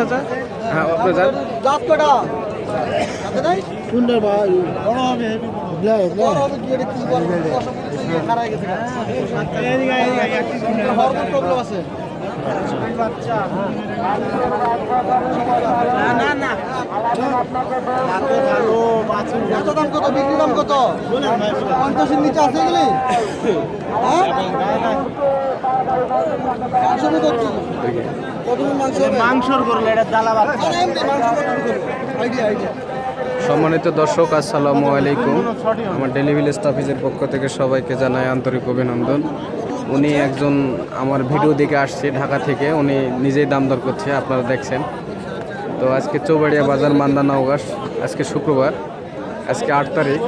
চাচা হ্যাঁ আপনি যান জাত কটা জাতে সুন্দর ভাই বড় হবে ব্লাই বড় হবে কি এটা কি বড় গেছে হরমোন প্রবলেম আছে না না সম্মানিত দর্শক, আসসালামু আলাইকুম। আমার ডেলি ভিলেজ অফিসের পক্ষ থেকে সবাইকে জানাই আন্তরিক অভিনন্দন। উনি একজন আমার ভিডিও দেখে আসছে ঢাকা থেকে। উনি নিজেই দাম দর করছে, আপনারা দেখছেন। তো আজকে চৌবাড়িয়া বাজার মান্দা নওগাস আজকে শুক্রবার, আজকে আট তারিখ।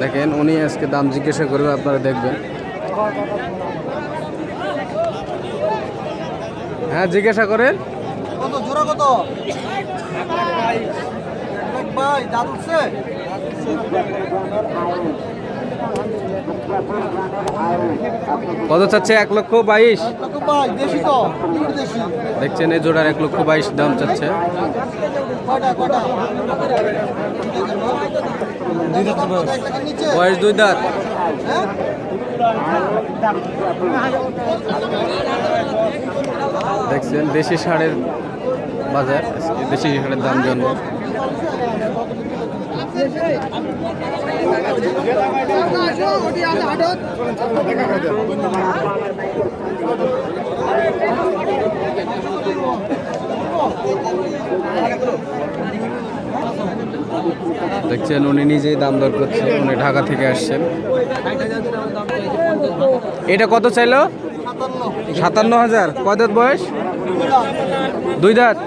দেখেন, উনি আজকে দাম জিজ্ঞাসা করবে, আপনারা দেখবেন। হ্যাঁ জিজ্ঞাসা করেন। ভাই কত চাচ্ছে? এক লক্ষ বাইশ। দেখছেন এই জোড়ার এক লক্ষ বাইশ দাম চাচ্ছে। বয়স দুই দাঁত। দেখছেন দেশি সারের বাজার দেশি সারের দাম জন্য দেখছেন উনি নিজেই দাম দর করছে, উনি ঢাকা থেকে আসছেন। এটা কত চাইলো? সাতান্ন হাজার। কয় দাঁত বয়স? দুই দাঁত?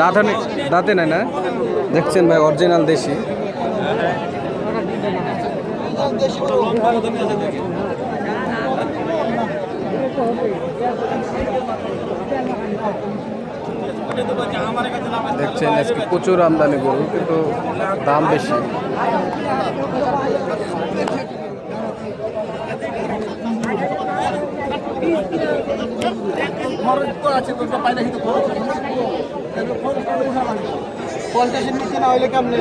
দাঁত দাঁতে নাই না? দেখছেন ভাই অরিজিনাল দেশি। দেখছেন, আজকে প্রচুর আমদানি গরু, কিন্তু দাম বেশি। পঞ্চাশের নিচে না হইলে কেমনে?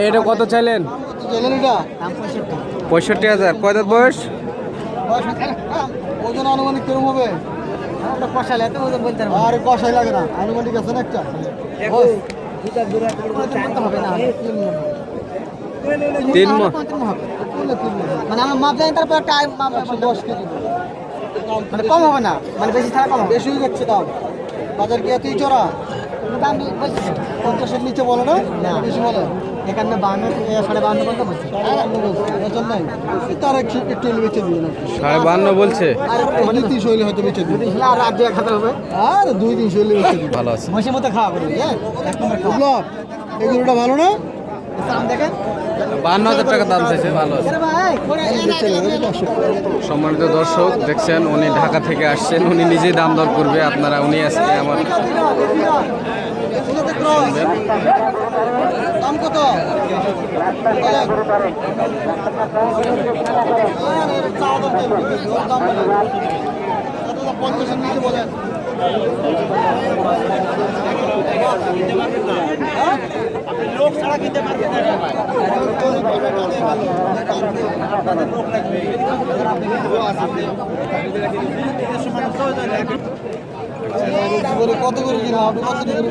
এটা কত চাইলেন? পঁয়ষট্টি হাজার কয় বয়স না? হ্যাঁ, ওজন আনুমানিক কিরম হবে কষাইলে এত ওজন বলতে আরে কষাই লাগে না আনুমানিক আছে না একটা? হবে না তিন। মানে। আমার মাপ জানি তারপর টাইম মাপ দশ কেজি। মানে কম হবে না মানে বেশি ছাড়া কম বেশি হয়ে যাচ্ছে দাম বাজার কি এতই চড়া। দাম পঞ্চাশের নিচে বলে না। বেশি বলে? এখানে বান্ন সাড়ে বান্ন পর্যন্ত বলছে। তার একটু একটু বেঁচে দিয়ে না সাড়ে বান্ন বলছে? আর মানে তিনশো হইলে হয়তো বেঁচে দিবে। আর আট দিয়ে খাতে হবে। আর দুই তিনশো হইলে বেঁচে দিবে। ভালো আছে। মহিষের মতো খাওয়া করবে হ্যাঁ? এক নম্বর এগুলোটা ভালো না? দাম দেখেন। বান্ন হাজার টাকা দাম ভালো আছে। সম্মানিত দর্শক, দেখছেন, উনি ঢাকা থেকে আসছেন। উনি নিজেই দাম দর করবে, আপনারা, উনি আজকে আমার পঞ্চাশের নিচে বলেন লোক ছাড়া কত করে কিনা আপনি কত করে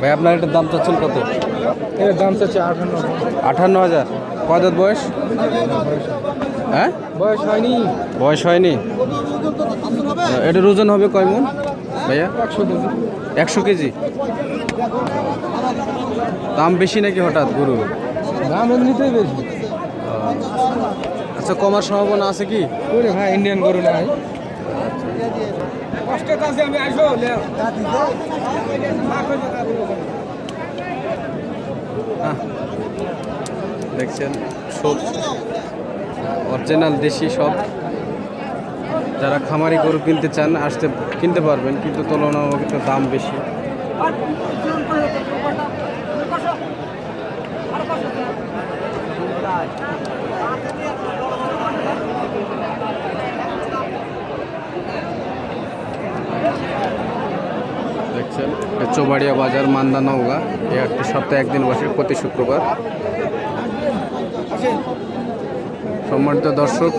ভাই আপনার এটার দাম চাচ্ছেন কত? এর দাম চাচ্ছে আঠান্ন আঠান্ন হাজার। কদাত বয়স? হ্যাঁ? বয়স হয়নি। বয়স হয়নি? এটার ওজন হবে কয় মন? ভাইয়া? একশো কেজি। একশো কেজি দাম বেশি নাকি হঠাৎ গরু? দাম এমনিতেই বেশি। আচ্ছা কমার সম্ভাবনা আছে কি? ওরে ভাই ইন্ডিয়ান গরু নাই দেখছেন সব অরিজিনাল দেশি সব। যারা খামারি গরু কিনতে চান, আসতে কিনতে পারবেন, কিন্তু তুলনামূলক দাম বেশি। এটা চৌবাড়িয়া বাজার, মান্দা নওগা। এই একটি সপ্তাহে একদিন বসে, প্রতি শুক্রবার। সম্মানিত দর্শক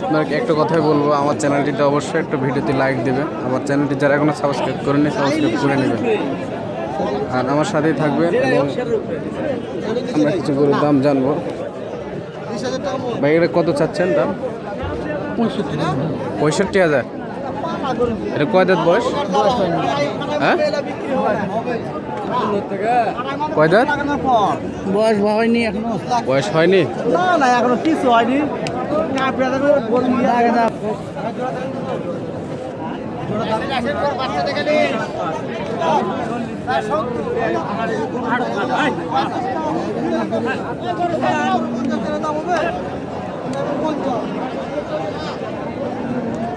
আপনাকে একটা কথাই বলব আমার চ্যানেলটিতে অবশ্যই একটা ভিডিওতে লাইক দেবে আমার চ্যানেলটি যারা এখনও সাবস্ক্রাইব করেনি সাবস্ক্রাইব করে নেবে আর আমার সাথেই থাকবে এবং আমরা কিছু গরুর দাম জানব। ভাই এটা কত চাচ্ছেন দাম? পঁয়ষট্টি হাজার? এটা কয় দাঁত বয়স? হ্যাঁ? কয় দাঁত? বয়স হয়নি এখনও। বয়স হয়নি? না না এখনও কিছু হয়নি।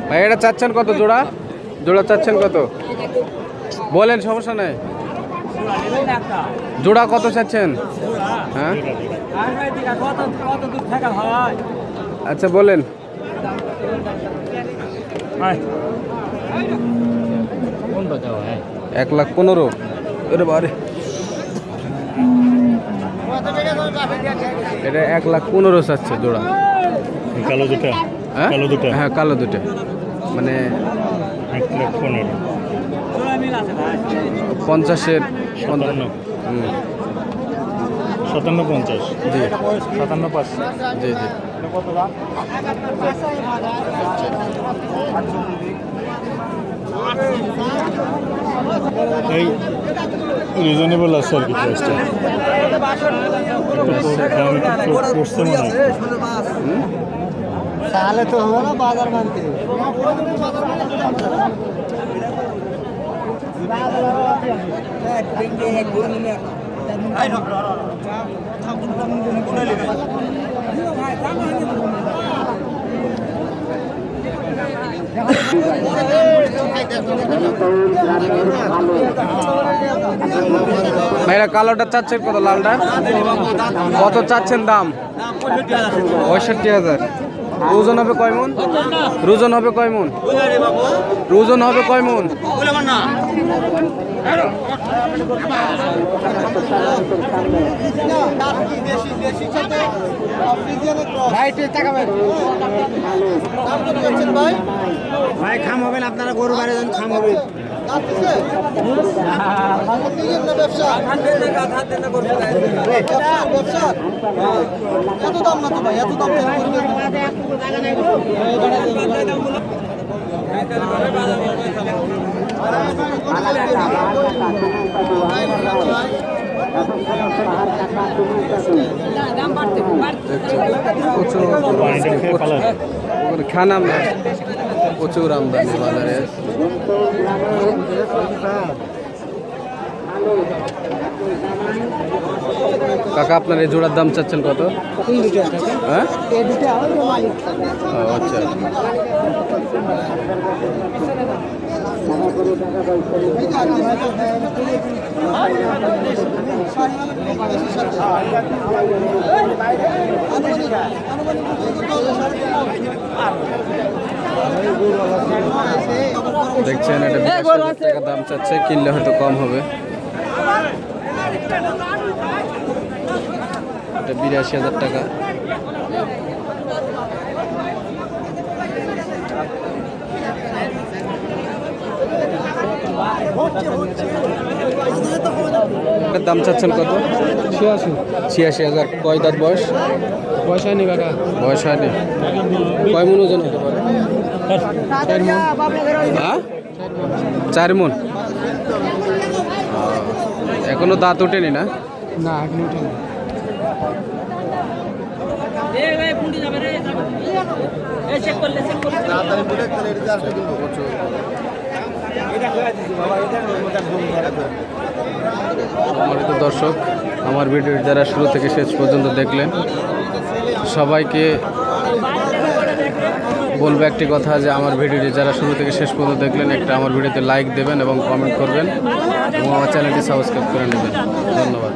ভাই এটা চাচ্ছেন কত জোড়া? জোড়া চাচ্ছেন কত? বলেন সমস্যা নেই। জোড়া কত চাচ্ছেন? হ্যাঁ? আচ্ছা বলেন। এক লাখ পনেরো। এরে বারে এটা এক লাখ পনেরো চাচ্ছে জোড়া। কালো দুটা। কালো দুটো? হ্যাঁ কালো দুটো। মানে এক লাখ পনেরো। পঞ্চাশের সাতান্ন। সাতান্ন পঞ্চাশ। জি। সাতান্ন পাঁচ। জি জি। এই রিজনেবল আছে আর কি প্রাইসটা দাম একটু পড়ছে মনে হয়। তাহলে তো না বাজার মানতে। ভাইরা, কালোটা চাচ্ছেন কত, লালটা? কত চাচ্ছেন দাম? পঁয়ষট্টি হাজার। ওজন হবে কয় মন? ওজন হবে কয় মন? ওজন হবে কয় মন? ভাই। খাম হবেন আপনারা গরু বাড়ি যান খাম হবে এত দাম না তো ভাই এত দাম প্রচুর। পানিটা খেয়ে পালা ওখানে খান প্রচুর আমদানি বাজারে। কাকা আপনার এই জোড়ার দাম চাচ্ছেন কত? হ্যাঁ? ও, আচ্ছা। দেখছেন এটা বিরাশি হাজার টাকা দাম চাচ্ছে কিনলে হয়তো কম হবে। এটা বিরাশি হাজার টাকা। দাম? চাচ্ছেন কত? ছিয়াশি। ছিয়াশি হাজার। কয় দাঁত বয়স? পয়সা নেই কাকা। বয়স হয়নি। কয় মন ওজন হতে পারে? হ্যাঁ? চার মন। এখনও দাঁত ওঠেনি না? না এখন উঠেনি সম্মানিত দর্শক, আমার ভিডিওর যারা শুরু থেকে শেষ পর্যন্ত দেখলেন, সবাইকে বলব একটি কথা যে আমার ভিডিওটি যারা শুরু থেকে শেষ পর্যন্ত দেখলেন, একটা আমার ভিডিওতে লাইক দেবেন এবং কমেন্ট করবেন এবং আমার চ্যানেলটি সাবস্ক্রাইব করে নেবেন। ধন্যবাদ।